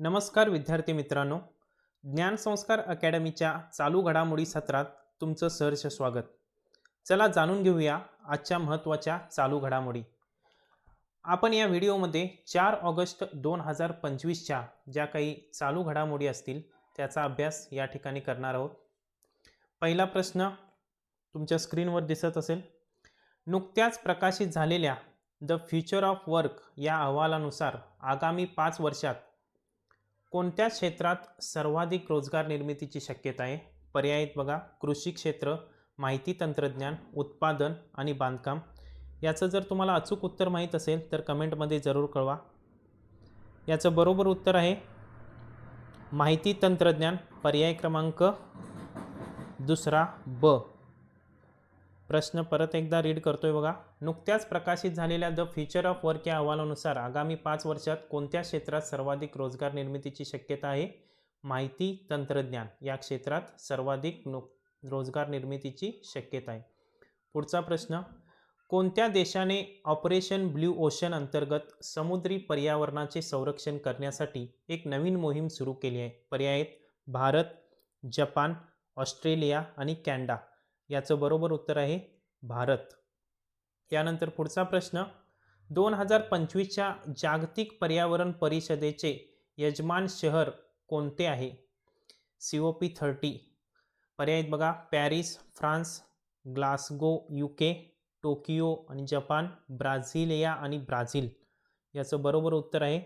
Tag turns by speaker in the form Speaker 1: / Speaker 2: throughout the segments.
Speaker 1: नमस्कार विद्यार्थी मित्रांनो. ज्ञानसंस्कार अकॅडमीच्या चालू घडामोडी सत्रात तुमचं सहर्ष स्वागत. चला जाणून घेऊया आजच्या महत्त्वाच्या चालू घडामोडी. आपण या व्हिडिओमध्ये चार ऑगस्ट दोन हजार पंचवीसच्या ज्या काही चालू घडामोडी असतील त्याचा अभ्यास या ठिकाणी करणार आहोत. पहिला प्रश्न तुमच्या स्क्रीनवर दिसत असेल. नुकत्याच प्रकाशित झालेल्या द फ्युचर ऑफ वर्क या अहवालानुसार आगामी पाच वर्षात कोणत्या क्षेत्रात सर्वाधिक रोजगार निर्मितीची शक्यता आहे? पर्याय बघा. कृषी क्षेत्र माहिती तंत्रज्ञान उत्पादन आणि बांधकाम. याचं जर तुम्हाला अचूक उत्तर माहीत असेल तर कमेंटमध्ये जरूर कळवा. याचं बरोबर उत्तर आहे माहिती तंत्रज्ञान पर्याय क्रमांक दुसरा ब. प्रश्न परत एकदा रीड करतोय बघा. नुकत्याच प्रकाशित झालेल्या द फ्युचर ऑफ वर्क या अहवालानुसार आगामी पाच वर्षात कोणत्या क्षेत्रात सर्वाधिक रोजगार निर्मितीची शक्यता आहे? माहिती तंत्रज्ञान या क्षेत्रात सर्वाधिक नु रोजगार निर्मितीची शक्यता आहे. पुढचा प्रश्न कोणत्या देशाने ऑपरेशन ब्ल्यू ओशन अंतर्गत समुद्री पर्यावरणाचे संरक्षण करण्यासाठी एक नवीन मोहीम सुरू केली आहे? पर्याय आहेत भारत जपान ऑस्ट्रेलिया आणि कॅनडा. याचं बरोबर उत्तर आहे भारत. यानंतर पुढचा प्रश्न दोन हजार पंचवीसच्या जागतिक पर्यावरण परिषदेचे यजमान शहर कोणते आहे? C O P thirty. पर्याय बघा Paris France Glasgow U K Tokyo आणि जपान ब्राझिलिया आणि ब्राझील. याचं बरोबर उत्तर आहे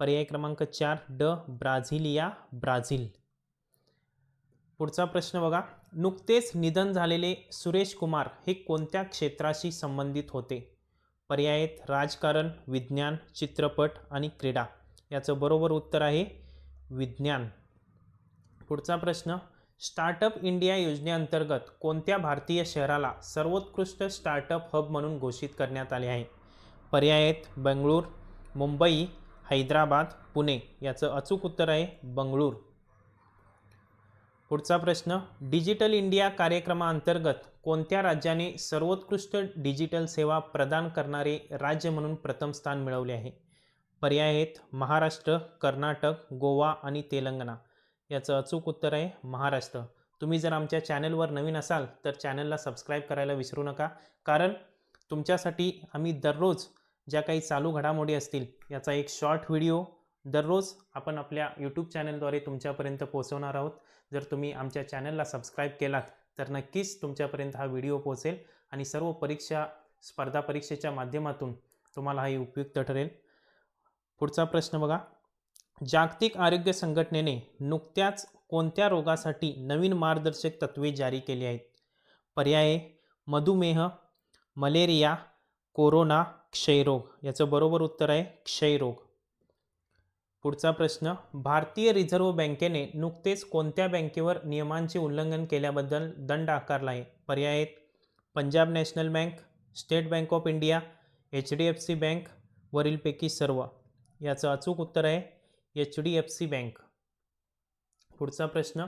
Speaker 1: पर्याय क्रमांक चार ड ब्राझिलिया ब्राझील. पुढचा प्रश्न बघा नुकतेच निधन झालेले सुरेश कुमार हे कोणत्या क्षेत्राशी संबंधित होते? पर्याय आहेत राजकारण विज्ञान चित्रपट आणि क्रीडा याचं बरोबर उत्तर आहे विज्ञान. पुढचा प्रश्न स्टार्टअप इंडिया योजनेअंतर्गत कोणत्या भारतीय शहराला सर्वोत्कृष्ट स्टार्टअप हब म्हणून घोषित करण्यात आले आहे? पर्याय आहेत बंगळूर मुंबई हैदराबाद पुणे याचं अचूक उत्तर आहे बंगळूर. पुढचा प्रश्न डिजिटल इंडिया कार्यक्रमाअंतर्गत कोणत्या राज्याने सर्वोत्कृष्ट डिजिटल सेवा प्रदान करणारे राज्य म्हणून प्रथम स्थान मिळवले आहे? पर्याय आहेत महाराष्ट्र कर्नाटक गोवा आणि तेलंगणा. याचं अचूक उत्तर आहे महाराष्ट्र. तुम्ही जर आमच्या चॅनलवर नवीन असाल तर चॅनलला सबस्क्राईब करायला विसरू नका. कारण तुमच्यासाठी आम्ही दररोज ज्या काही चालू घडामोडी असतील याचा एक शॉर्ट व्हिडिओ दररोज आपण आपल्या यूट्यूब चॅनलद्वारे तुमच्यापर्यंत पोहोचवणार आहोत. जर तुम्ही आमच्या चॅनलला सबस्क्राईब केलात तर नक्कीच तुमच्यापर्यंत हा व्हिडिओ पोहोचेल आणि सर्व परीक्षा स्पर्धा परीक्षेच्या माध्यमातून तुम्हाला हे उपयुक्त ठरेल. पुढचा प्रश्न बघा. जागतिक आरोग्य संघटनेने नुकत्याच कोणत्या रोगासाठी नवीन मार्गदर्शक तत्त्वे जारी केली आहेत? पर्याय मधुमेह मलेरिया कोरोना क्षयरोग. याचं बरोबर उत्तर आहे क्षयरोग. पुढचा प्रश्न भारतीय रिझर्व्ह बँकेने नुकतेच कोणत्या बँकेवर नियमांचे उल्लंघन केल्याबद्दल दंड आकारला आहे? पर्याय आहेत. Punjab national bank state bank of India H D F C bank वरीलपैकी सर्व. याचं अचूक उत्तर आहे H D F C bank. पुढचा प्रश्न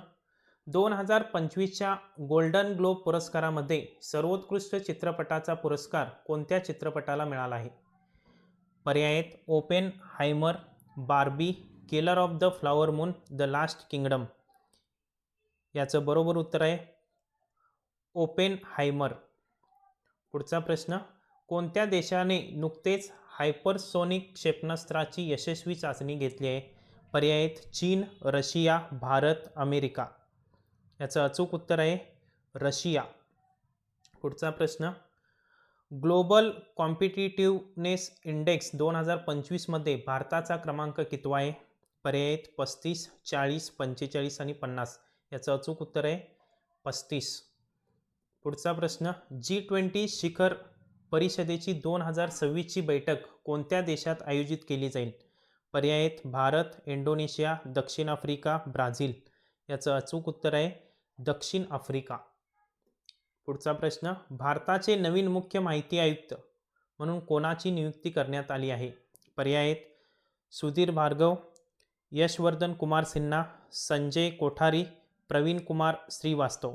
Speaker 1: दोन हजार पंचवीसच्या गोल्डन ग्लोब पुरस्कारामध्ये सर्वोत्कृष्ट चित्रपटाचा पुरस्कार कोणत्या चित्रपटाला मिळाला आहे? पर्याय आहेत Oppenheimer Barbie killers of the flower moon the last kingdom. याचं बरोबर उत्तर आहे ओपेन हायमर पुढचा प्रश्न कोणत्या देशाने नुकतेच हायपरसोनिक क्षेपणास्त्राची यशस्वी चाचणी घेतली आहे? पर्याय आहेत चीन रशिया भारत अमेरिका. याचं अचूक उत्तर आहे रशिया. पुढचा प्रश्न ग्लोबल कॉम्पिटिटिव्हनेस इंडेक्स दोन हजार पंचवीसमध्ये भारताचा क्रमांक कितवा आहे? पर्याय पस्तीस चाळीस पंचेचाळीस आणि पन्नास. याचं अचूक उत्तर आहे पस्तीस. पुढचा प्रश्न जी ट्वेंटी शिखर परिषदेची दोन हजार सव्वीसची बैठक कोणत्या देशात आयोजित केली जाईल? पर्याय आहेत भारत इंडोनेशिया दक्षिण आफ्रिका ब्राझील. याचं अचूक उत्तर आहे दक्षिण आफ्रिका. पुढचा प्रश्न भारताचे नवीन मुख्य माहिती आयुक्त म्हणून कोणाची नियुक्ती करण्यात आली आहे? पर्याय आहेत सुधीर भार्गव यशवर्धन कुमार सिन्हा संजय कोठारी प्रवीण कुमार श्रीवास्तव.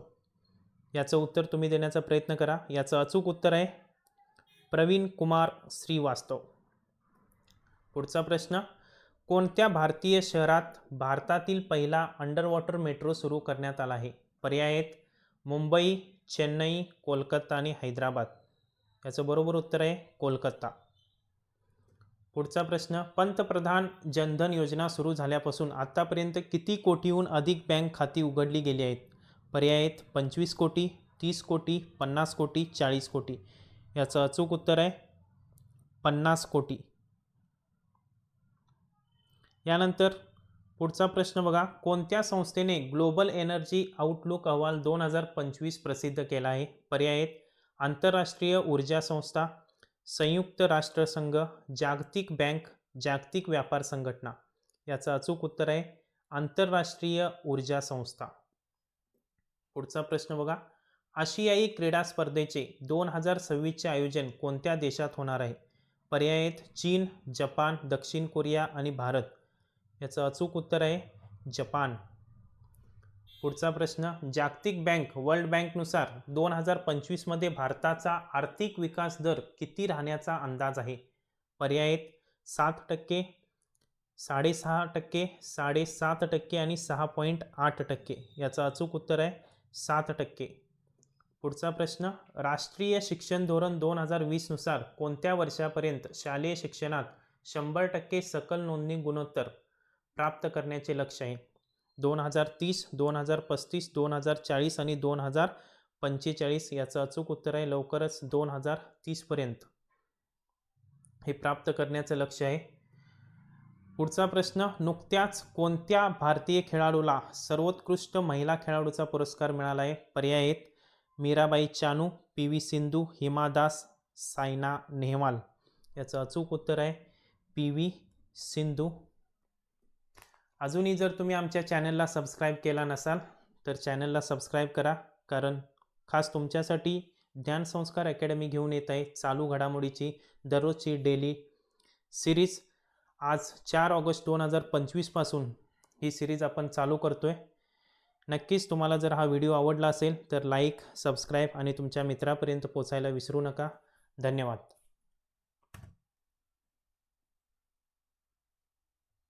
Speaker 1: याचं उत्तर तुम्ही देण्याचा प्रयत्न करा. याचं अचूक उत्तर आहे प्रवीण कुमार श्रीवास्तव. पुढचा प्रश्न कोणत्या भारतीय शहरात भारतातील पहिला अंडर वॉटर मेट्रो सुरू करण्यात आला आहे? पर्याय आहेत मुंबई चेन्नई कोलकाता आणि हैदराबाद. याचं बरोबर उत्तर आहे कोलकाता. पुढचा प्रश्न पंतप्रधान जनधन योजना सुरू झाल्यापासून आत्तापर्यंत किती कोटीहून अधिक बँक खाती उघडली गेली आहेत? पर्याय आहेत पंचवीस कोटी तीस कोटी पन्नास कोटी चाळीस कोटी. याचं अचूक उत्तर आहे पन्नास कोटी. यानंतर पुढचा प्रश्न बघा. कोणत्या संस्थेने ग्लोबल एनर्जी आउटलुक अहवाल दोन हजार पंचवीस प्रसिद्ध केला आहे? पर्याय आहेत. आंतरराष्ट्रीय ऊर्जा संस्था संयुक्त राष्ट्रसंघ जागतिक बँक जागतिक व्यापार संघटना. याचं अचूक उत्तर आहे. आंतरराष्ट्रीय ऊर्जा संस्था. पुढचा प्रश्न बघा. आशियाई क्रीडा स्पर्धेचे दोन हजार सव्वीसचे आयोजन कोणत्या देशात होणार आहे? पर्याय आहेत. चीन जपान दक्षिण कोरिया आणि भारत. याचं अचूक उत्तर आहे जपान. पुढचा प्रश्न जागतिक बँक वर्ल्ड बँकनुसार दोन हजार पंचवीसमध्ये भारताचा आर्थिक विकास दर किती राहण्याचा अंदाज आहे? पर्याय आहेत सात टक्के साडेसहा टक्के साडेसात टक्के आणि सहा पॉईंट आठ टक्के याचं अचूक उत्तर आहे सात टक्के. पुढचा प्रश्न राष्ट्रीय शिक्षण धोरण दोन हजार वीसनुसार कोणत्या वर्षापर्यंत शालेय शिक्षणात शंभर टक्के सकल नोंदणी गुणोत्तर प्राप्त करण्याचे लक्ष आहे. दोन हजार तीस दोन हजार पस्तीस दोन हजार चाळीस आणि दोन हजार पंचेचाळीस याचं अचूक उत्तर आहे लवकरच दोन हजार तीसपर्यंत हे प्राप्त करण्याचं लक्ष आहे. पुढचा प्रश्न नुकत्याच कोणत्या भारतीय खेळाडूला सर्वोत्कृष्ट महिला खेळाडूचा पुरस्कार मिळाला आहे? पर्याय आहेत. Mirabai Chanu P V Sindhu Hima Das Saina Nehwal. याचं अचूक उत्तर आहे पी व्ही सिंधू. अजूनही जर तुम्ही आमच्या चॅनलला सबस्क्राईब केला नसाल तर चॅनलला सबस्क्राईब करा. कारण खास तुमच्यासाठी ज्ञानसंस्कार अकॅडमी घेऊन येत आहे चालू घडामोडीची दररोजची डेली सिरीज. आज चार ऑगस्ट दोन हजार पंचवीसपासून ही सिरीज आपण चालू करतो आहे नक्कीच तुम्हाला जर हा व्हिडिओ आवडला असेल तर लाईक सबस्क्राईब आणि तुमच्या मित्रापर्यंत पोचायला विसरू नका. धन्यवाद.